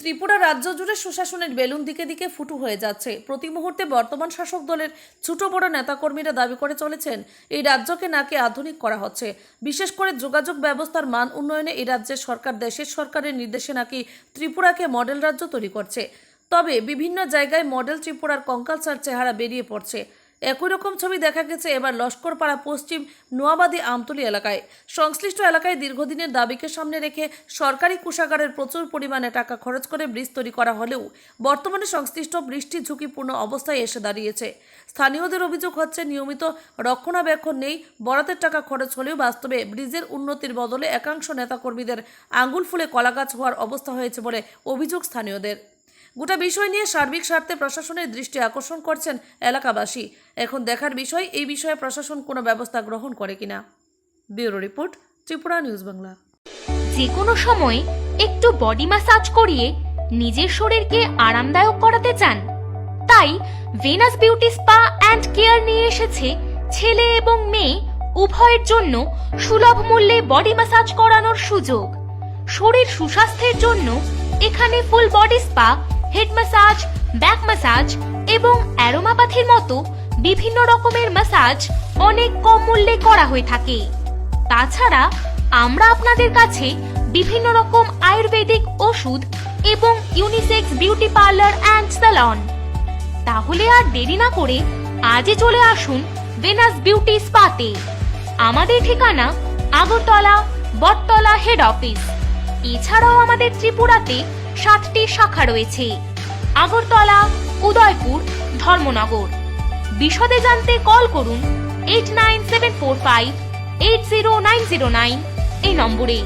ত্রিপুরা রাজ্য জুড়ে সুশাসনের বেলুন দিকে দিকে ফুটু হয়ে যাচ্ছে। প্রতি মুহূর্তে বর্তমান শাসক দলের ছোট বড় নেতাকর্মীরা দাবি করে চলেছেন, এই রাজ্যকে নাকি আধুনিক করা হচ্ছে। বিশেষ করে যোগাযোগ ব্যবস্থার মান উন্নয়নে এই রাজ্যের সরকার দেশের সরকারের নির্দেশে নাকি ত্রিপুরাকে মডেল রাজ্য তৈরি করছে। তবে বিভিন্ন জায়গায় মডেল ত্রিপুরার কঙ্কালসার চেহারা বেরিয়ে পড়ছে। একই রকম ছবি দেখা গেছে এবার লস্করপাড়া পশ্চিম নোয়াবাদী আমতলী এলাকায়। সংশ্লিষ্ট এলাকায় দীর্ঘদিনের দাবিকে সামনে রেখে সরকারি কোষাগারের প্রচুর পরিমাণে টাকা খরচ করে ব্রিজ তৈরি করা হলেও বর্তমানে সংশ্লিষ্ট বৃষ্টি ঝুঁকিপূর্ণ অবস্থায় এসে দাঁড়িয়েছে। স্থানীয়দের অভিযোগ হচ্ছে, নিয়মিত রক্ষণাবেক্ষণ নেই, বরাতের টাকা খরচ হলেও বাস্তবে ব্রিজের উন্নতির বদলে একাংশ নেতাকর্মীদের আঙ্গুল ফুলে কলাগাছ হওয়ার অবস্থা হয়েছে বলে অভিযোগ স্থানীয়দের। গোটা বিষয় নিয়ে সার্বিক স্বার্থে প্রশাসনের দৃষ্টি আকর্ষণ করছেন এলাকাবাসী। এখন দেখার বিষয়, এই বিষয়ে প্রশাসন কোনো ব্যবস্থা গ্রহণ করে কিনা। Bureau report, Tripura news Bangla. যে কোনো সময় একটু বডি ম্যাসাজ করিয়ে নিজের শরীরকে আরামদায়ক করাতে চান। তাই Venus beauty spa and care নিয়ে এসেছে ছেলে এবং মেয়ে উভয়ের জন্য সুলভ মূল্যে বডি ম্যাসাজ করানোর সুযোগ। শরীর সুস্বাস্থ্যের জন্য এখানে full body spa head massage back massage এবং অ্যারোমাপ্যাথির মতো বিভিন্ন রকমের ম্যাসাজ অনেক কম মূল্যে করা হয়ে থাকে। তাছাড়া আমরা আপনাদের কাছে বিভিন্ন রকম আয়ুর্বেদিক ওষুধ এবং unisex beauty parlour and salon তাহলে আর দেরি না করে আজই চলে আসুন ভেনাস বিউটি স্পাতে আমাদের ঠিকানা আগরতলা, বটতলা হেড অফিস এছাড়াও আমাদের ত্রিপুরাতে সাতটি শাখা রয়েছে। আগরতলা, উদয়পুর, ধর্মনগর। বিশদে জানতে কল করুন eight nine seven four five eight zero nine zero nine এই নম্বরে।